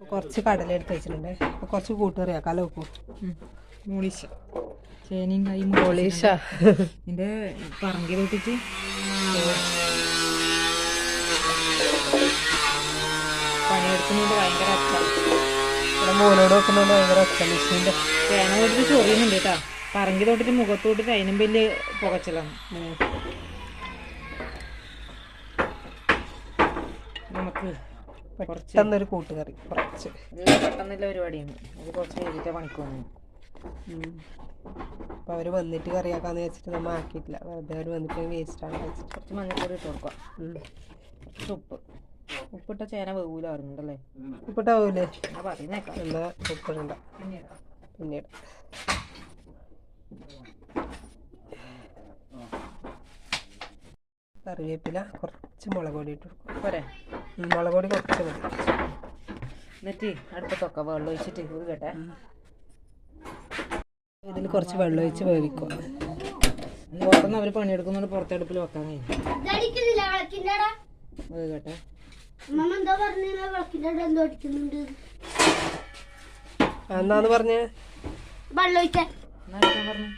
കുറച്ച് കടല എടുത്ത് വെച്ചിട്ടുണ്ട്. അപ്പൊ കുറച്ച് കൂട്ടുകറിയാക്കാലോ ഉപ്പു? മൂളിശ. ചേനയും കൈ പോളീഷ ഇതിന്റെ പറങ്കി തൊട്ടിട്ട് പണിയെടുക്കുന്നതുകൊണ്ട് ഭയങ്കര അച്ഛ. ഇവിടെ മോനോട് വെക്കുന്നതുകൊണ്ട് ഭയങ്കര മെഷീന്റെ ചേന തൊട്ടിട്ട് ചൊറിയുന്നുണ്ട് കേട്ടാ. പറങ്കി തൊട്ടിട്ട് മുഖത്തോട്ടിട്ട് അതിനും വലിയ പുകച്ചിലാണ്. നമുക്ക് പെട്ടെന്നൊരു കൂട്ടുകറി കുറച്ച്. പെട്ടെന്നുള്ള പരിപാടിയാണ്. ഇത് കുറച്ച് പണിക്കൊന്നു വന്നിട്ട് കറിയാക്കാന്ന് വെച്ചിട്ട് നമ്മൾ ആക്കിയിട്ടില്ല. വെറുതെ അവർ വന്നിട്ട് വേസ്റ്റ് ആണ് വെച്ചിട്ട് കുറച്ച് മഞ്ഞൾപ്പൊടി ഇട്ട് കൊടുക്കാം. കുറച്ച് ഉപ്പ്. ഉപ്പിട്ട ചേന വേവൂല? പറഞ്ഞിട്ടല്ലേ ഞാൻ പറയുന്നേക്കാം. എന്നാ ഉപ്പിടണ്ട. പിന്നീട്. കറിവേപ്പില കുറച്ച് മുളക് പൊടി ഇട്ട് കൊടുക്കും. പോരെ. മുളക് പൊടി കുറച്ച് മതി. എന്നിട്ട് അടുപ്പത്തൊക്കെ വെള്ളം ഒഴിച്ചിട്ട് ഇത് കേട്ടെ ഇതിൽ കുറച്ച് വെള്ളം ഒഴിച്ച് വേവിക്കും. പുറത്തുനിന്ന് അവർ പണിയെടുക്കുന്നതുകൊണ്ട് പുറത്തെടുപ്പിൽ വെക്കാൻ കഴിയും പറഞ്ഞ? എന്നാന്ന് വെള്ളം ഒഴിച്ച പറഞ്ഞു?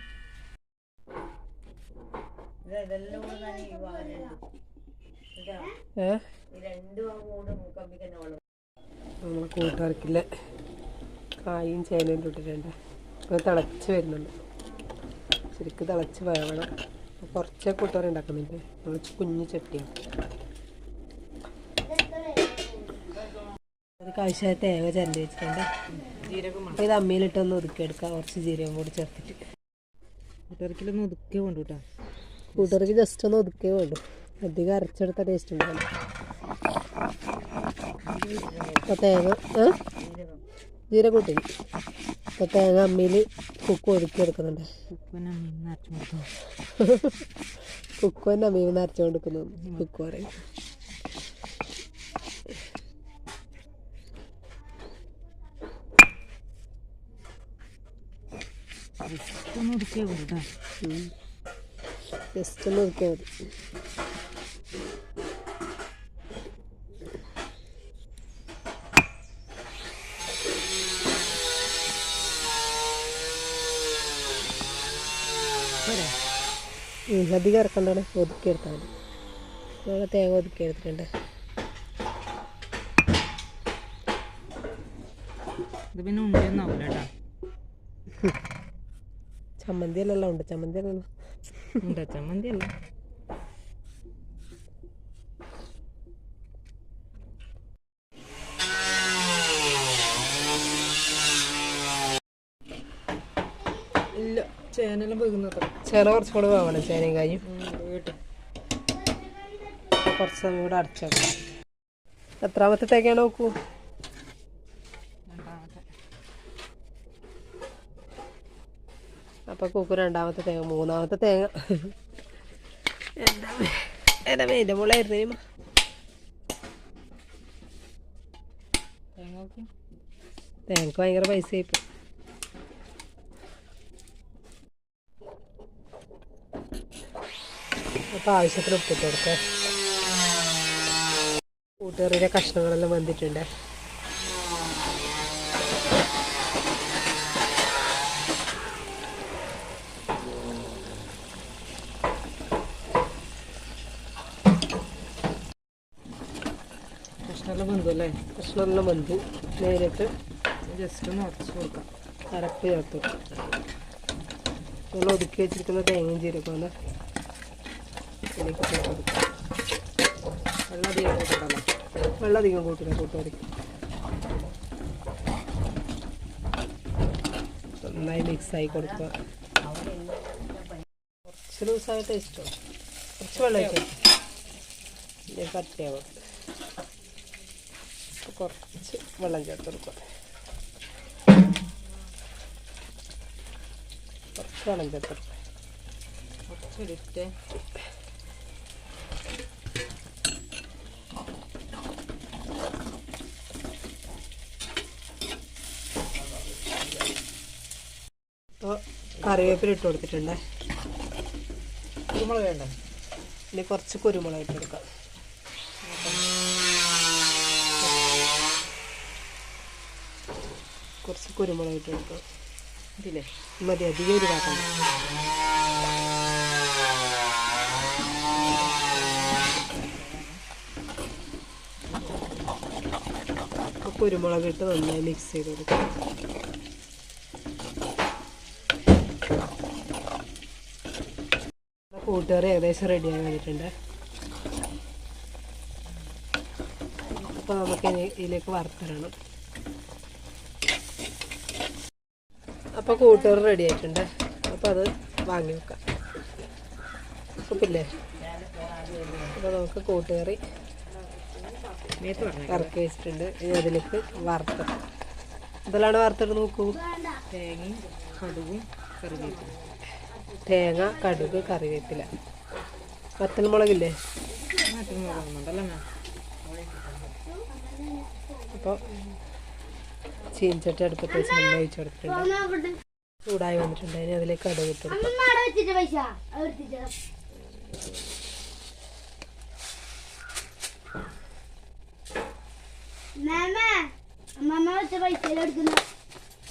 ഏ? നമ്മൾ കൂട്ടുകറിക്കില്ല കായും ചേനയും ഇട്ടിട്ടുണ്ട് ഇപ്പോൾ തിളച്ച് വരുന്നുണ്ട്. ശരിക്കും തിളച്ച് വേവണം. അപ്പോൾ കുറച്ചേ കൂട്ടുകാർ ഉണ്ടാക്കുന്നുണ്ട് നമ്മൾ കുഞ്ഞു ചട്ടിയാണ്. ഒരു കാഴ്ച തേങ്ങ ചരണ്ട് വെച്ചിട്ടുണ്ട്. ജീരകം അപ്പോൾ ഇത് അമ്മയിലിട്ടൊന്ന് ഒതുക്കിയെടുക്കാം. കുറച്ച് ജീരകം കൂടി ചേർത്തിട്ട്. കൂട്ടുകാർക്കിലൊന്ന് ഒതുക്കേ വേണ്ടു കേട്ടോ. കൂട്ടുകാർക്ക് ജസ്റ്റ് ഒന്ന് ഒതുക്കേ വേണ്ടു. അധികം അരച്ചെടുത്ത ടേസ്റ്റ് അപ്പോൾ തേങ്ങ? ജീരകം അപ്പോൾ തേങ്ങ അമ്മിയിൽ കുക്ക് ഒതുക്കിയെടുക്കുന്നുണ്ട്. എടുക്കുന്നുണ്ട് ഉപ്പിനെ നിറച്ചു കൊടുത്തു കുക്ക് തന്നെ അമ്മിയിൽ നിന്ന് അരച്ചു കൊടുക്കുന്നു കുക്ക് പറയും ജസ്റ്റ് ഒന്ന് ഒതുക്കിയാൽ മതി. പോരെ അധികം ഇറക്കണ്ടാണ് ഒതുക്കി എടുത്താൽ മതി. നമ്മൾ തേങ്ങ ഒതുക്കി എടുത്തിട്ടുണ്ട്. ഇത് പിന്നെ ഉണ്ടെന്നാവില്ല കേട്ടോ. ചമ്മന്തി അല്ലല്ലോ ഉണ്ട് ചമ്മന്തി അല്ലല്ലോ. ഉണ്ട ചമ്മന്തി അല്ല. ഇല്ല. ചേനെല്ലാം വെക്കുന്നത് ചേന കുറച്ചും കൂടെ വേവണം ചേനയും കായും. കുറച്ച് സമയം കൂടെ അടച്ചേക്കാം എത്രാമത്തെ തേങ്ങയാണ് നോക്കൂ അപ്പൊ കൂക്കു രണ്ടാമത്തെ തേങ്ങ മൂന്നാമത്തെ തേങ്ങ. എന്താ എന്റെ മേന്റെ മുളായിരുന്നു തേങ്ങക്ക് ഭയങ്കര പൈസ ഇപ്പൊ. അപ്പൊ ആവശ്യത്തിന് ഉപ്പിട്ട് കൊടുക്കുക കൂട്ടുകറിയുടെ കഷ്ണങ്ങളെല്ലാം വന്നിട്ടുണ്ട് കഷ്ണമെല്ലാം വന്നു അല്ലേ? കഷ്ണമെല്ലാം വന്നു നേരിട്ട് ജസ്റ്റ് ഒന്ന് ഉടച്ചു കൊടുക്കാം. അരപ്പ് ചേർത്ത് നമ്മൾ ഒതുക്കി വെച്ചിരിക്കുന്ന തേങ്ങയും ജീരകമാണ് ഇതിലേക്ക് ചേർത്ത് കൊടുക്കാം. വെള്ളം അധികം കൂട്ടണ്ടല്ലോ വെള്ളം അധികം കൂട്ടില്ല കൂട്ടുകറിക്ക് നന്നായി മിക്സായി കൊടുക്കുക. കുറച്ച് ദിവസമായിട്ട് ഇഷ്ടം കുറച്ച് വെള്ളം ഇതിന്റെ കട്ടിയാവും കുറച്ച് വെള്ളം ചേർത്ത് കൊടുക്കുക കുറച്ച് വെള്ളം ചേർത്ത് കൊടുക്കുക കുറച്ചൊരിട്ട് അപ്പോൾ കറിവേപ്പില ഇട്ട് കൊടുത്തിട്ടുണ്ട്. കുരുമുളക് വേണ്ട? ഇനി കുറച്ച് കുരുമുളക് ഇട്ട് കൊടുക്കാം. കുറച്ച് കുരുമുളക് ഇട്ട് കൊടുക്കാം. ഇതില്ലേ മതി അധികം ഒരു പാത്രം കുരുമുളക് ഇട്ട് നന്നായി മിക്സ് ചെയ്ത് കൊടുക്കാം. കൂട്ടുകറി ഏകദേശം റെഡിയായി വന്നിട്ടുണ്ട്. അപ്പോൾ നമുക്ക് ഇനി ഇതിലേക്ക് വറുത്തിടണം. അപ്പോൾ കൂട്ടുകറി റെഡി ആയിട്ടുണ്ട്. അപ്പോൾ അത് വാങ്ങി വെക്കാം. ഉപ്പില്ലേ? അപ്പോൾ നമുക്ക് കൂട്ടുകറി ഇറക്കി വെച്ചിട്ടുണ്ട്. ഇനി അതിലേക്ക് വറുത്തിടാം. എന്തെല്ലാം വറുത്തിട്ട് നോക്കൂ? തേങ്ങയും കടുകും കറിവേപ്പില തേങ്ങ കടുക് കറിവേപ്പില. വത്തൽമുളകില്ലേ അപ്പോൾ ചീൻചട്ടി അടുപ്പത്ത് വെച്ച് എണ്ണ ഒഴിച്ചു കൊടുത്തിട്ടുണ്ട്. ചൂടായി വന്നിട്ടുണ്ട്. ഇനി അതിലേക്ക് കടുക് ഇട്ട്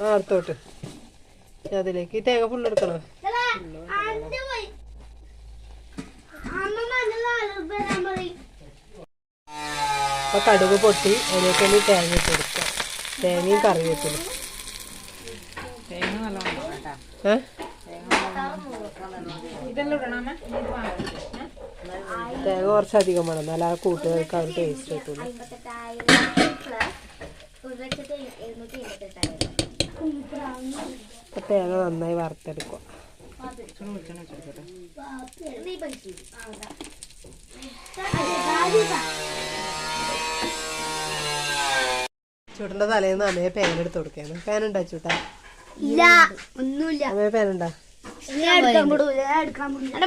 ആ അടുത്തോട്ട് അതിലേക്ക് ഈ തേങ്ങ ഫുള്ള് അപ്പോൾ കടുക് പൊട്ടി അതിലേക്ക് ഒന്ന് തേങ്ങ ഇട്ട് കൊടുക്കുക തേങ്ങയും കറിവേപ്പിലും. തേങ്ങ കുറച്ചധികം വേണം. എന്നാലും ആ കൂട്ടുകാർക്ക് അവർ ടേസ്റ്റ് കിട്ടുള്ളൂ. അപ്പോൾ തേങ്ങ നന്നായി വറുത്തെടുക്കുക. ചൂട്ടിന്റെ തലേന്ന് അമ്മയെ പേന എടുത്ത് കൊടുക്കാണ് പേന ഉണ്ടാ ചൂട്ടാ ഇല്ല ഒന്നുമില്ല. അമ്മയെ പേന ഉണ്ടാ? ഞാൻ എടുക്കാൻ വിടൂല ഞാൻ എടുക്കാൻ വിടൂല.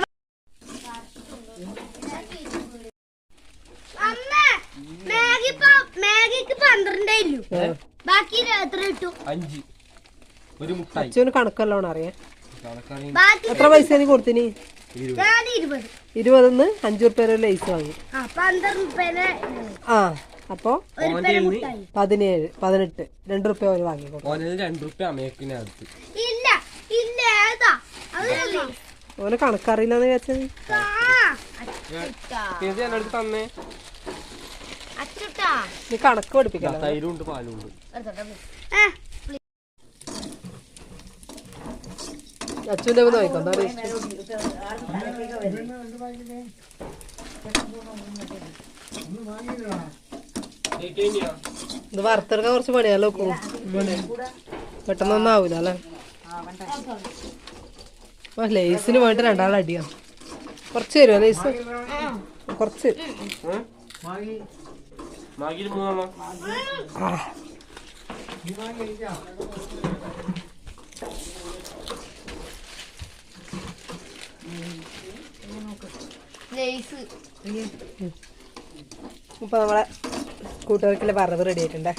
അമ്മ മാഗി മാഗിക്ക് പന്ത്രണ്ടേ ഇല്ലു. ബാക്കി എത്ര കിട്ടു? അഞ്ച്. ഒരു മുട്ടായി. അച്ഛന് കണക്കല്ലോണം അറിയാം. ബാക്കി എത്ര പൈസ കൊടുത്തിന്? ഇരുപതിന്ന് അഞ്ചു റുപ്യ ലൈസ് വാങ്ങി. ആ. മുട്ടായി. പതിനേഴ് പതിനെട്ട് രണ്ട് റുപ്യ ഒരു വാങ്ങിക്കോട്ടെ രണ്ട് റുപ്യ അമേക്കിനെ അടുത്ത്. ഇല്ല ഇല്ല ഏതാ? അതല്ലേ ഓന് കണക്കറിയില്ലെന്ന് വിചാരിച്ചത്. തന്നേ? അച്ചുട്ടാ. നീ കണക്ക് പഠിപ്പിക്കാം തൈരും ഉണ്ട് പാലും ഉണ്ട്. അച്ഛന്റെ നോക്കാം എന്താ പറയുക ഇത് വറുത്തെടുക്കാൻ കുറച്ച് പണിയാലോ പെട്ടെന്നൊന്നും ആവൂല അല്ലേ? ആ ലേസിന് രണ്ടാൾ അടിയാ. കുറച്ച് തരുമോ ലേസ്? കുറച്ച്. മൂന്നെണ്ണം ഇപ്പൊ നമ്മളെ കൂട്ടുകാർക്കുള്ള വറവ് റെഡി ആയിട്ടുണ്ടേ.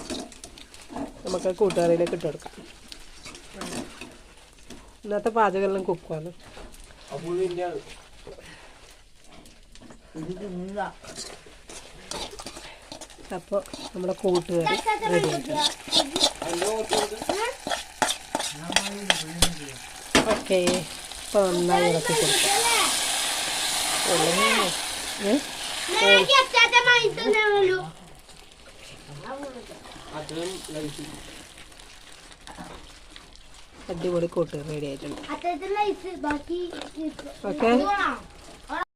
നമുക്ക് കൂട്ടുകാരിലേക്ക് ഇട്ട് കൊടുക്കാം. ഇന്നത്തെ പാചകമെല്ലാം കുക്കാണ് അപ്പോൾ നമ്മുടെ കൂട്ടുകറി റെഡി ആയിട്ടുണ്ട്. ഓക്കെ ഇപ്പോൾ നന്നായി ഇറക്കി കൊടുക്കാം. ഏ? അടിപൊളി കൂട്ടുകാർ റെഡി ആയിട്ടുണ്ട്. ഓക്കെ.